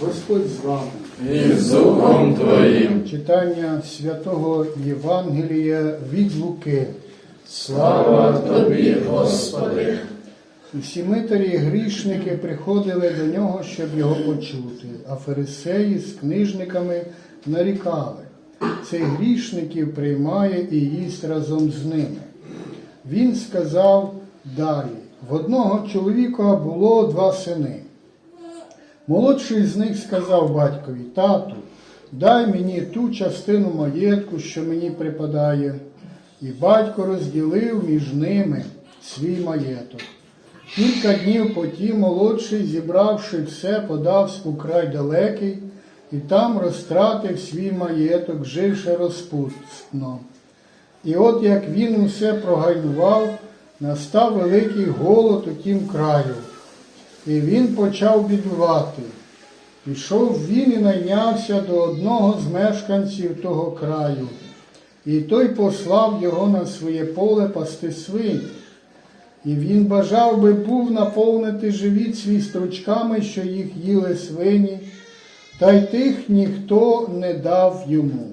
Господь з вами. і з Духом Твоїм. Читання святого Євангелія від Луки. Слава Тобі, Господи. Усі митарі і грішники приходили до нього, щоб його почути, а фарисеї з книжниками нарікали. Цей грішників приймає і їсть разом з ними. Він сказав далі: в одного чоловіка було два сини. Молодший з них сказав батькові, тату, дай мені ту частину маєтку, що мені припадає. І батько розділив між ними свій маєток. Кілька днів потім молодший, зібравши все, подався у край далекий, і там розтратив свій маєток, живши розпустно. І от як він усе прогайнував, настав великий голод у тім краю. І він почав бідувати. Пішов він і найнявся до одного з мешканців того краю, і той послав його на своє поле пасти свинь. І він бажав би був наповнити живіт свій стручками, що їх їли свині, та й тих ніхто не дав йому.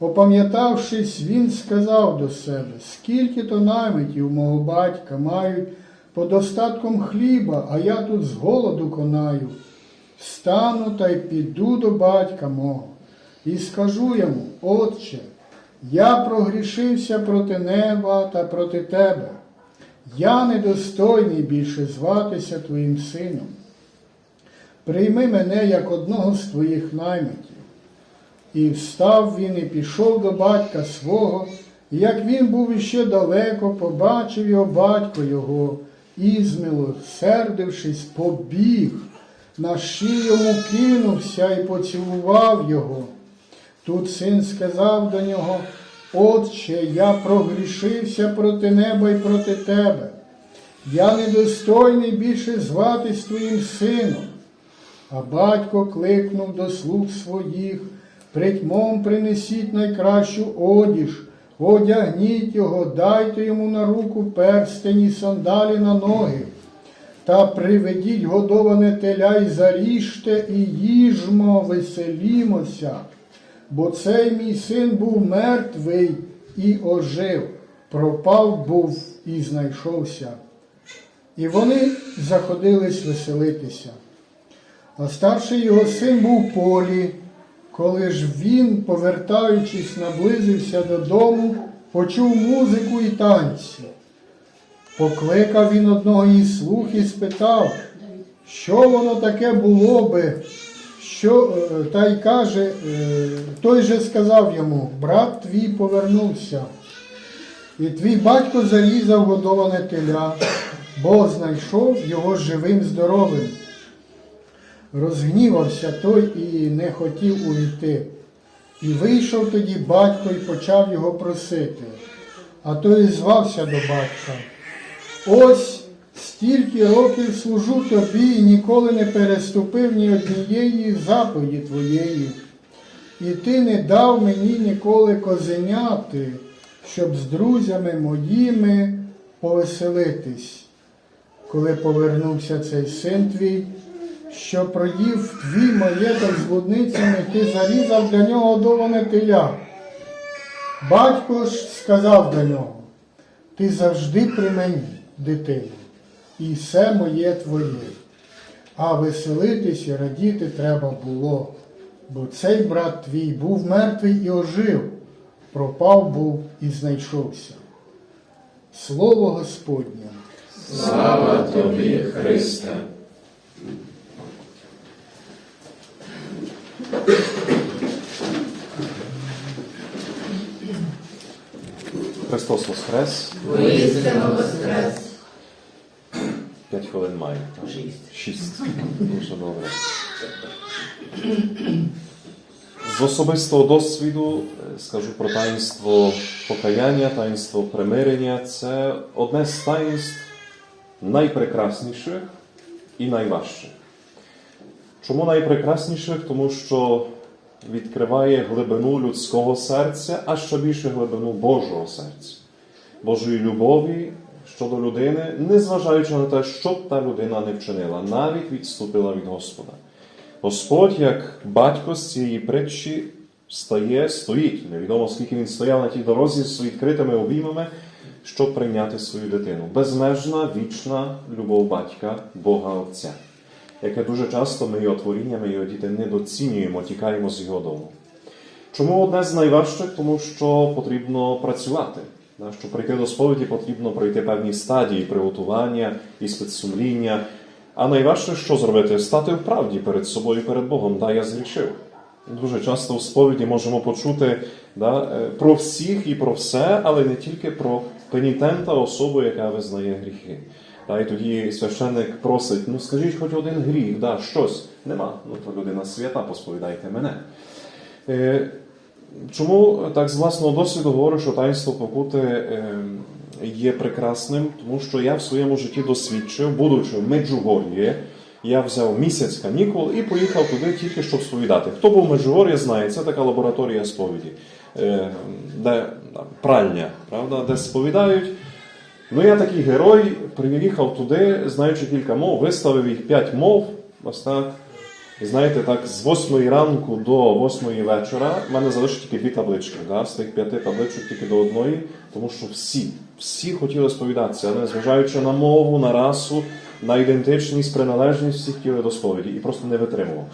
Опам'ятавшись, він сказав до себе, скільки то наймитів мого батька мають по достатком хліба, а я тут з голоду конаю. Встану та й піду до батька мого і скажу йому, Отче, я прогрішився проти неба та проти тебе. Я недостойний більше зватися твоїм сином. Прийми мене як одного з твоїх наймитів. І встав він і пішов до батька свого, і як він був іще далеко, побачив його батько його, і, змилосердившись, побіг, на шию йому кинувся і поцілував його. Тут син сказав до нього, Отче, я прогрішився проти неба і проти тебе. Я недостойний більше зватись твоїм сином. А батько кликнув до слуг своїх, притьмом принесіть найкращу одіж, одягніть його, дайте йому на руку перстені, сандалі на ноги, та приведіть годоване теля і заріжте, і їжмо, веселімося, бо цей мій син був мертвий і ожив, пропав був і знайшовся. І вони заходились веселитися. А старший його син був в полі. Коли ж він, повертаючись, наблизився додому, почув музику і танці. Покликав він одного із слуг і спитав, що воно таке було би, що, е, та й каже, е, той же сказав йому, брат твій повернувся, і твій батько зарізав годоване теля, бо знайшов його живим здоровим. Розгнівався той і не хотів увійти. І вийшов тоді батько і почав його просити. А той звався до батька. Ось стільки років служу тобі і ніколи не переступив ні однієї заповіді твоєї. І ти не дав мені ніколи козеняти, щоб з друзями моїми повеселитись. Коли повернувся цей син твій, що проїв твій маєток з блудницями, ти зарізав для нього одоване теля. Батько ж сказав до нього, ти завжди при мені, дитино, і все моє твоє. А веселитись і радіти треба було, бо цей брат твій був мертвий і ожив, пропав був і знайшовся. Слово Господнє. Слава Тобі, Христе. Христос Воскрес. Воістину воскрес. П'ять хвилин має. Шість. Шість. Дуже добре. З особистого досвіду е, скажу про таїнство покаяння, таїнство примирення. Це одне з таїнств найпрекрасніших і найважчих. Чому найпрекрасніших? Тому що відкриває глибину людського серця, а ще більше глибину Божого серця, Божої любові щодо людини, незважаючи на те, що б та людина не вчинила, навіть відступила від Господа. Господь, як батько з цієї притчі, стає, стоїть. Невідомо, скільки він стояв на тій дорозі з відкритими обіймами, щоб прийняти свою дитину. Безмежна, вічна любов батька, Бога Отця, яке дуже часто ми його творіння, ми його діти недоцінюємо, тікаємо з його дому. Чому одне з найважчих? Тому що потрібно працювати. Щоб прийти до сповіді, потрібно пройти певні стадії приготування, іспит сумління. А найважче, що зробити? Стати в правді перед собою, перед Богом. Да, я згрішив. Дуже часто в сповіді можемо почути да, е, про всіх і про все, але не тільки про пенітента, особу, яка визнає гріхи. Да, і тоді священник просить: ну скажіть хоч один гріх, да, щось. Нема. Ну то людина свята, посповідайте мене. Е, Чому так з власного досвіду говорю, що таїнство покути е, є прекрасним? Тому що я в своєму житті досвідчив, будучи в Меджугор'ї, я взяв місяць канікул і поїхав туди тільки щоб сповідати. Хто був в Меджугор'ї, знає, це така лабораторія сповіді, е, де пральня, правда, де сповідають. Ну, я такий герой, приїхав туди, знаючи кілька мов, виставив їх п'ять мов, ось так. Знаєте, так, з 8 ранку до 8 вечора в мене залишить тільки дві таблички. Да? З тих п'яти табличок тільки до одної, тому що всі, всі хотіли сповідатися, але незважаючи на мову, на расу, на ідентичність, приналежність, всі хотіли до сповіді і просто не витримував.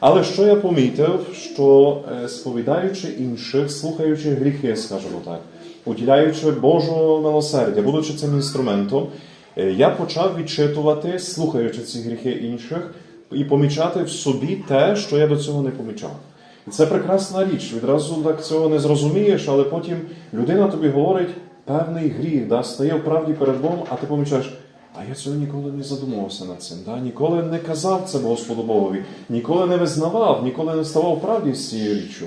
Але що я помітив, що е, сповідаючи інших, слухаючи гріхи, скажімо так, уділяючи Божого милосердя, будучи цим інструментом, я почав відчитувати, слухаючи ці гріхи інших, і помічати в собі те, що я до цього не помічав. І це прекрасна річ. Відразу так цього не зрозумієш, але потім людина тобі говорить певний гріх, да, стає в правді перед Богом, а ти помічаєш, а я цього ніколи не задумувався над цим. Да? Ніколи не казав це Господу Богові, ніколи не визнавав, ніколи не ставав правді з цією річчю.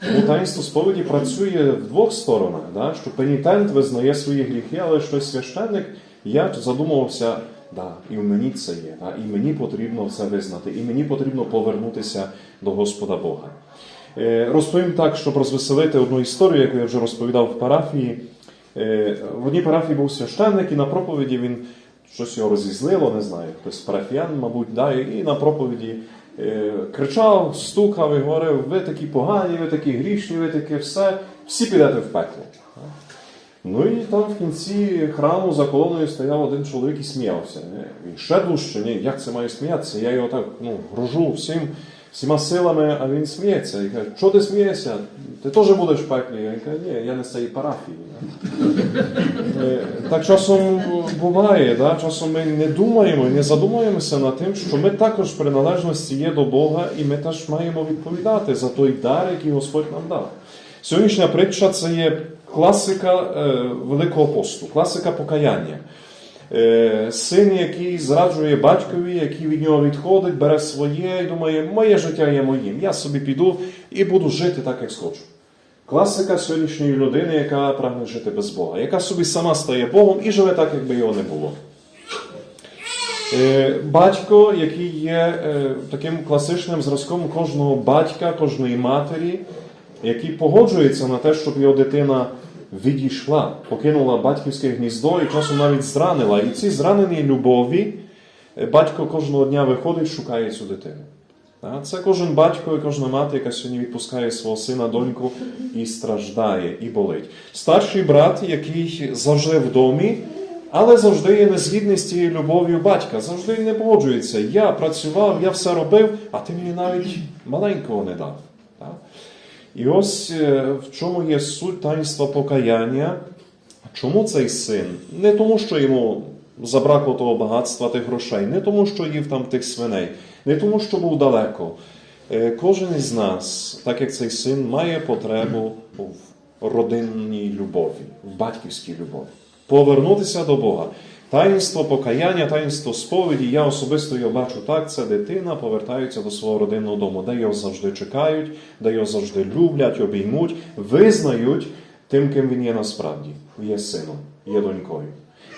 Тому таїнство сповіді працює в двох сторонах, да? що пенітент визнає свої гріхи, але що священник, я задумувався, да, і в мені це є, да? і мені потрібно це визнати, і мені потрібно повернутися до Господа Бога. Е, Розповім так, щоб розвеселити одну історію, яку я вже розповідав в парафії. Е, В одній парафії був священник, і на проповіді він щось його розізлило, не знаю, хтось парафіян, мабуть, да, і на проповіді кричав, стукав і говорив: ви такі погані, ви такі грішні, ви таке все, всі підете в пекло. Ну і там в кінці храму за колоною стояв один чоловік і сміявся. Він ще дужче, ні, як це має сміятися? Я його так ну, гружу всім, всіма силами, а він сміється. І каже, що ти смієшся? Ти теж будеш в пеклі? Він каже, ні, я не з цієї парафії. Е, Так часом буває, да? часом ми не думаємо і не задумуємося над тим, що ми також приналежності є до Бога, і ми теж маємо відповідати за той дар, який Господь нам дав. Сьогоднішня притча це є класика е, Великого посту, класика покаяння. Е, син, який зраджує батькові, який від нього відходить, бере своє і думає, моє життя є моїм. Я собі піду і буду жити так, як схочу. Класика сьогоднішньої людини, яка прагне жити без Бога, яка собі сама стає Богом і живе так, якби його не було. Е, Батько, який є е, таким класичним зразком кожного батька, кожної матері, який погоджується на те, щоб його дитина відійшла, покинула батьківське гніздо і часом навіть зранила. І ці зранені любові е, батько кожного дня виходить, шукає цю дитину. Це кожен батько і кожна мати, яка сьогодні відпускає свого сина, доньку і страждає, і болить. Старший брат, який завжди в домі, але завжди є незгідний з цією любов'ю батька, завжди не погоджується. Я працював, я все робив, а ти мені навіть маленького не дав. І ось е, в чому є суть таїнства покаяння. Чому цей син? Не тому, що йому забракло того багатства, тих грошей, не тому, що їв там тих свиней, не тому, що був далеко. Е, Кожен із нас, так як цей син, має потребу в родинній любові, в батьківській любові. Повернутися до Бога. Таїнство покаяння, таїнство сповіді, я особисто його бачу так, це дитина повертається до свого родинного дому, де його завжди чекають, де його завжди люблять, обіймуть, визнають тим, ким він є насправді. Є сином, є донькою.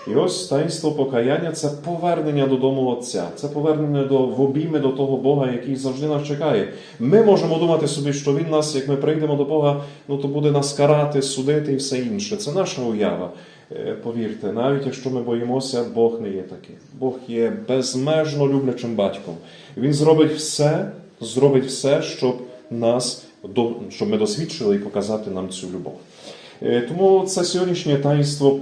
І ось таїнство покаяння це повернення додому Отця, це повернення до в обійми до того Бога, який завжди нас чекає. Ми можемо думати собі, що Він нас, як ми прийдемо до Бога, ну то буде нас карати, судити і все інше. Це наша уява. Е, Повірте, навіть якщо ми боїмося, Бог не є таким. Бог є безмежно люблячим батьком. Він зробить все, зробить все, щоб нас щоб ми досвідчили і показати нам цю любов. Е, Тому це сьогоднішнє таїнство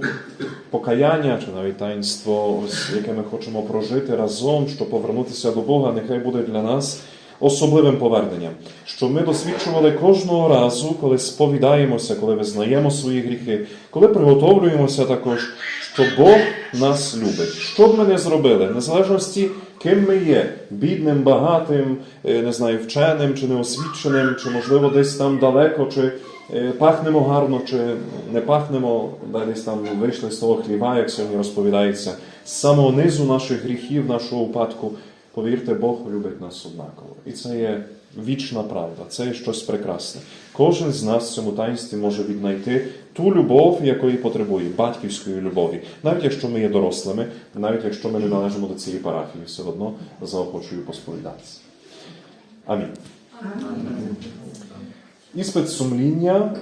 покаяння, чи навіть таїнство, яке ми хочемо прожити разом, щоб повернутися до Бога, нехай буде для нас особливим поверненням, що ми досвідчували кожного разу, коли сповідаємося, коли визнаємо свої гріхи, коли приготовлюємося також, що Бог нас любить. Що б ми не зробили, в незалежності, ким ми є, бідним, багатим, е, не знаю, вченим чи неосвіченим, чи можливо десь там далеко, чи е, пахнемо гарно, чи не пахнемо, десь там вийшли з того хліва, як сьогодні розповідається, з самого низу наших гріхів, нашого упадку. Повірте, Бог любить нас однаково. І це є вічна правда, це є щось прекрасне. Кожен з нас в цьому таїнстві може віднайти ту любов, якої потребує, батьківської любові. Навіть якщо ми є дорослими, навіть якщо ми не належимо до цієї парафії, все одно заохочую посповідатися. Амінь. Іспит сумління,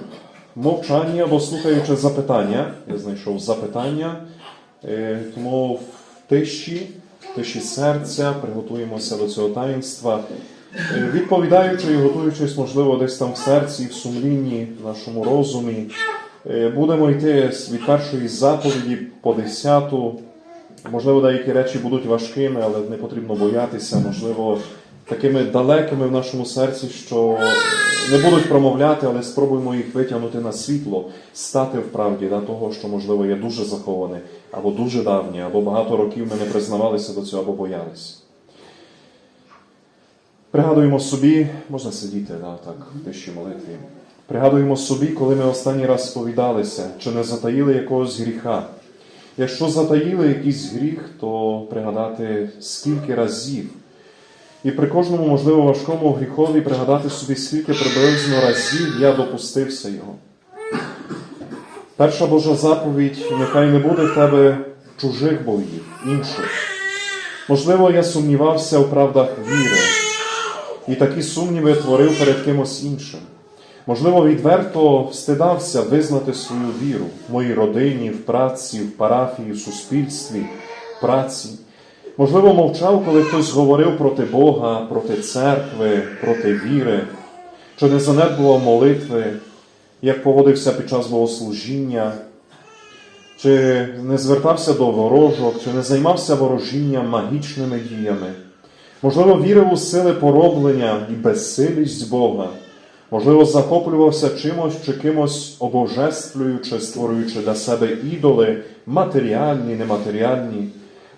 мовчання або слухаючи запитання. Я знайшов запитання, Е, тому в тиші, тиші серця приготуємося до цього таїнства. Е, Відповідаючи і готуючись, можливо, десь там в серці, в сумлінні, в нашому розумі, е, будемо йти від першої заповіді по десяту. Можливо, деякі речі будуть важкими, але не потрібно боятися, можливо, такими далекими в нашому серці, що не будуть промовляти, але спробуємо їх витягнути на світло, стати в правді да, того, що, можливо, є дуже заховане, або дуже давнє, або багато років ми не признавалися до цього, або боялися. Пригадуємо собі, можна сидіти да, так, в тиші молитві. Пригадуємо собі, коли ми останній раз сповідалися, чи не затаїли якогось гріха. Якщо затаїли якийсь гріх, то пригадати скільки разів. І при кожному, можливо, важкому гріхові пригадати собі, скільки приблизно разів я допустився його. Перша Божа заповідь, нехай не буде в тебе чужих богів, інших. Можливо, я сумнівався в правдах віри, і такі сумніви творив перед кимось іншим. Можливо, відверто встидався визнати свою віру в моїй родині, в праці, в парафії, в суспільстві, в праці. Можливо, мовчав, коли хтось говорив проти Бога, проти церкви, проти віри, чи не занедбував молитви, як поводився під час богослужіння, чи не звертався до ворожок, чи не займався ворожінням магічними діями. Можливо, вірив у сили пороблення і безсилість Бога. Можливо, захоплювався чимось чи кимось обожествлюючи, створюючи для себе ідоли, матеріальні, нематеріальні.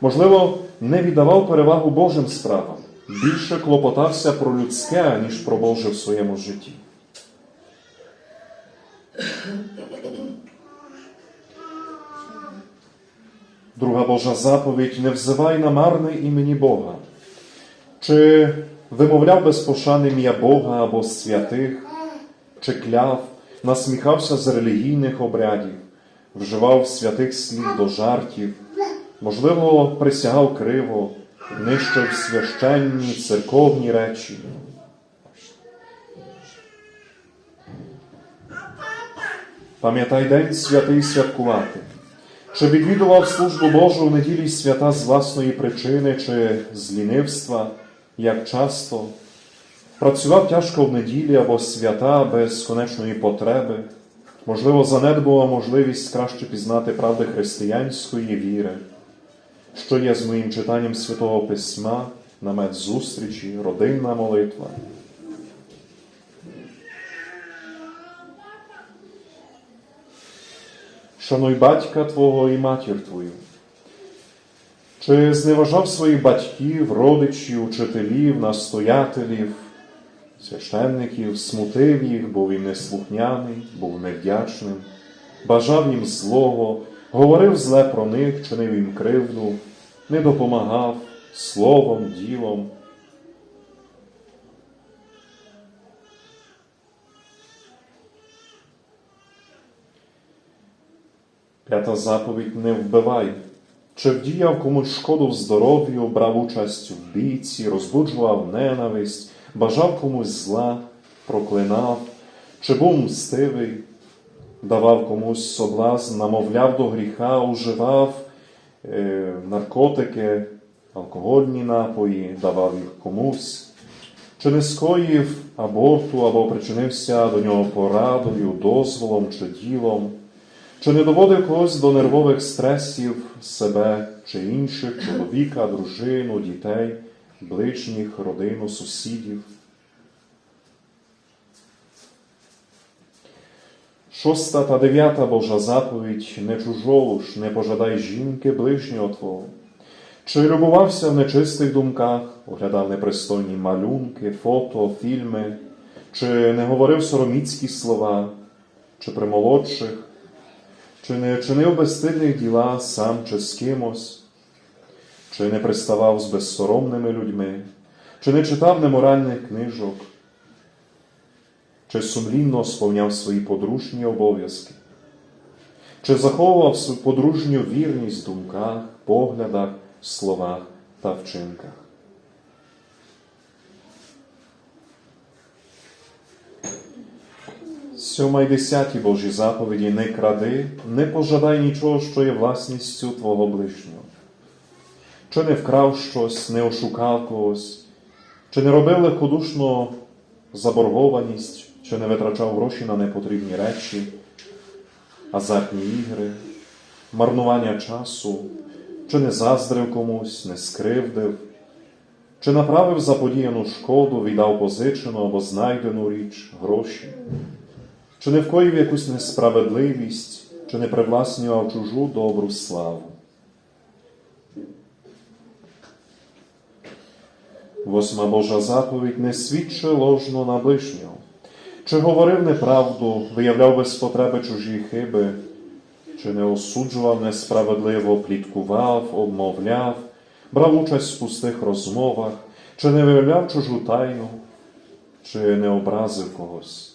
Можливо, не віддавав перевагу Божим справам, більше клопотався про людське, ніж про Боже в своєму житті. Друга Божа заповідь не взивай на марне імені Бога. Чи вимовляв без пошани ім'я Бога або святих, чи кляв, насміхався з релігійних обрядів, вживав святих слів до жартів, можливо, присягав криво, нищив священні церковні речі. Пам'ятай день святий святкувати. Чи відвідував службу Божу в неділі свята з власної причини чи з лінивства, як часто? Працював тяжко в неділі або свята без конечної потреби, можливо, занедбував можливість краще пізнати правди християнської віри, що є з моїм читанням Святого Письма, намет зустрічі, родинна молитва. Шануй батька Твого і матір Твою. Чи зневажав своїх батьків, родичів, учителів, настоятелів, священників, смутив їх, був їм неслухняний, був невдячним, бажав їм злого, говорив зле про них, чинив їм кривду, не допомагав словом, ділом. П'ята заповідь не вбивай. Чи вдіяв комусь шкоду в здоров'ю, брав участь в бійці, розбуджував ненависть, бажав комусь зла, проклинав, чи був мстивий, давав комусь соблазн, намовляв до гріха, уживав е, наркотики, алкогольні напої, давав їх комусь, чи не скоїв аборту або причинився до нього порадою, дозволом чи ділом, чи не доводив когось до нервових стресів себе чи інших, чоловіка, дружину, дітей, ближніх, родину, сусідів. Шоста та дев'ята Божа заповідь не чужолуш, не пожадай жінки ближнього твого. Чи любувався в нечистих думках, оглядав непристойні малюнки, фото, фільми, чи не говорив сороміцькі слова, чи при молодших, чи не чинив безстидних діла сам чи з кимось, чи не приставав з безсоромними людьми, чи не читав неморальних книжок, чи сумлінно сповняв свої подружні обов'язки, чи заховував свою подружню вірність в думках, поглядах, словах та вчинках. Сьома й десяті Божі заповіді не кради, не пожадай нічого, що є власністю твого ближнього. Чи не вкрав щось, не ошукав когось, чи не робив легкодушно заборгованість, чи не витрачав гроші на непотрібні речі, азартні ігри, марнування часу, чи не заздрив комусь, не скривдив, чи направив заподіяну шкоду, віддав позичену або знайдену річ, гроші, чи не вкоїв якусь несправедливість, чи не привласнював чужу добру славу. Восьма Божа заповідь не свідчи ложно на ближнього, чи говорив неправду, виявляв без потреби чужі хиби, чи не осуджував несправедливо, пліткував, обмовляв, брав участь в пустих розмовах, чи не виявляв чужу тайну, чи не образив когось.